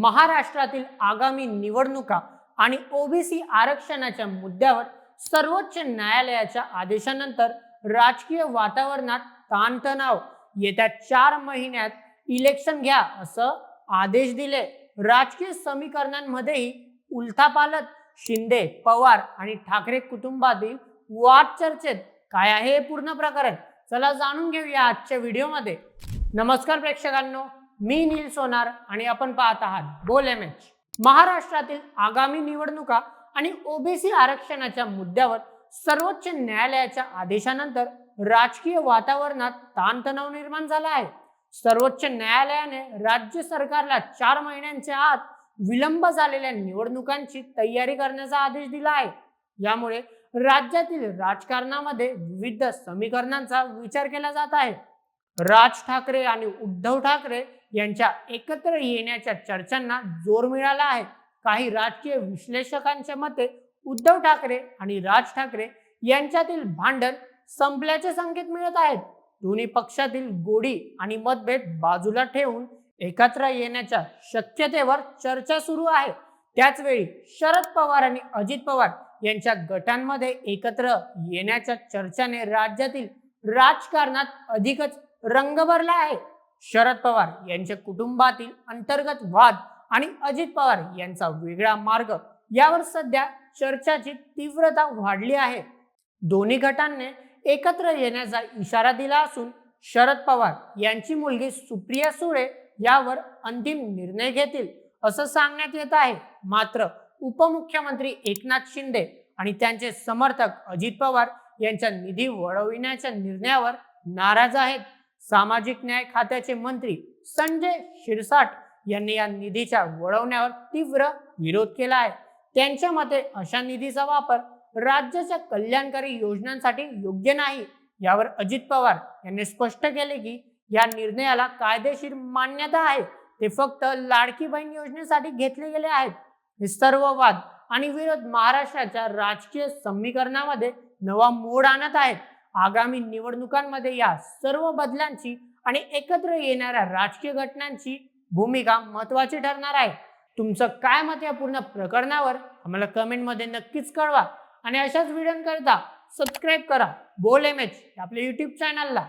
महाराष्ट्रातील आगामी निवडणुका आणि ओबीसी आरक्षणाच्या मुद्द्यावर सर्वोच्च न्यायालयाच्या आदेशानंतर राजकीय वातावरणात ताणतणाव. येत्या चार महिन्यात इलेक्शन घ्या असं आदेश दिले. राजकीय समीकरणांमध्येही उलथापालत शिंदे पवार आणि ठाकरे कुटुंबातील वाद चर्चेत काय आहे हे पूर्ण प्रकरण? चला जाणून घेऊया आजच्या व्हिडिओमध्ये नमस्कार प्रेक्षकांनो. मी नील सोनार आणि आपण पाहत आहात बोल एम एच. महाराष्ट्रातील आगामी निवडणुका आणि ओबीसी आरक्षणाच्या मुद्द्यावर सर्वोच्च न्यायालयाच्या आदेशानंतर राजकीय वातावरणात ताणतणाव निर्माण झाला आहे. सर्वोच्च न्यायालयाने राज्य सरकारला चार महिन्यांच्या आत विलंब झालेल्या निवडणुकांची तयारी करण्याचा आदेश दिला आहे. यामुळे राज्यातील राजकारणामध्ये विविध समीकरणांचा विचार केला जात आहे. राज ठाकरे आणि उद्धव ठाकरे यांच्या एकत्र येण्याच्या चर्चांना जोर मिळाला आहे. काही राजकीय विश्लेषकांच्या मते उद्धव ठाकरे आणि राज ठाकरे यांच्यातील भांडण संपल्याचे संकेत मिळत आहेत. दोन्ही पक्षातील गोडी आणि मतभेद बाजूला ठेवून एकत्र येण्याच्या शक्यतेवर चर्चा सुरू आहे. त्याचवेळी शरद पवार आणि अजित पवार यांच्या गटांमध्ये एकत्र येण्याच्या चर्चाने राज्यातील राजकारणात अधिकच रंग भरला आहे. शरद पवार यांच्या कुटुंबातील अंतर्गत वाद आणि अजित पवार यांचा वेगळा मार्ग यावर सध्या चर्चाची तीव्रता वाढली आहे. दोन्ही गटांनी एकत्र येण्याचा इशारा दिला असून शरद पवार यांची मुलगी सुप्रिया सुळे यावर अंतिम निर्णय घेतील असं सांगण्यात येत आहे. मात्र उपमुख्यमंत्री एकनाथ शिंदे आणि त्यांचे समर्थक अजित पवार यांच्या निधी वळविण्याच्या निर्णयावर नाराज आहेत. सामाजिक न्याय खात्याचे मंत्री संजय शिरसाट यांनी या निधीच्या वळवण्यावर तीव्र विरोध केला आहे. त्यांच्या मते अशा निधीचा वापर राज्याच्या कल्याणकारी योजनांसाठी योग्य नाही. यावर अजित पवार यांनी स्पष्ट केले की या निर्णयाला कायदेशीर मान्यता आहे. ते फक्त लाडकी बहीण योजनेसाठी घेतले गेले आहेत. हे सर्व वाद आणि विरोध महाराष्ट्राच्या राजकीय समीकरणामध्ये नवा मोड आणत आहेत. आगामी निवडणुकांमध्ये या सर्व बदलांची आणि एकत्र येणाऱ्या राजकीय घटनांची भूमिका महत्वाची ठरणार आहे. तुमचं काय मत या पूर्ण प्रकरणावर आम्हाला कमेंटमध्ये नक्कीच कळवा. आणि अशाच व्हिडिओंकरता सबस्क्राईब करा. बोल एम एच आपल्या युट्यूब चॅनलला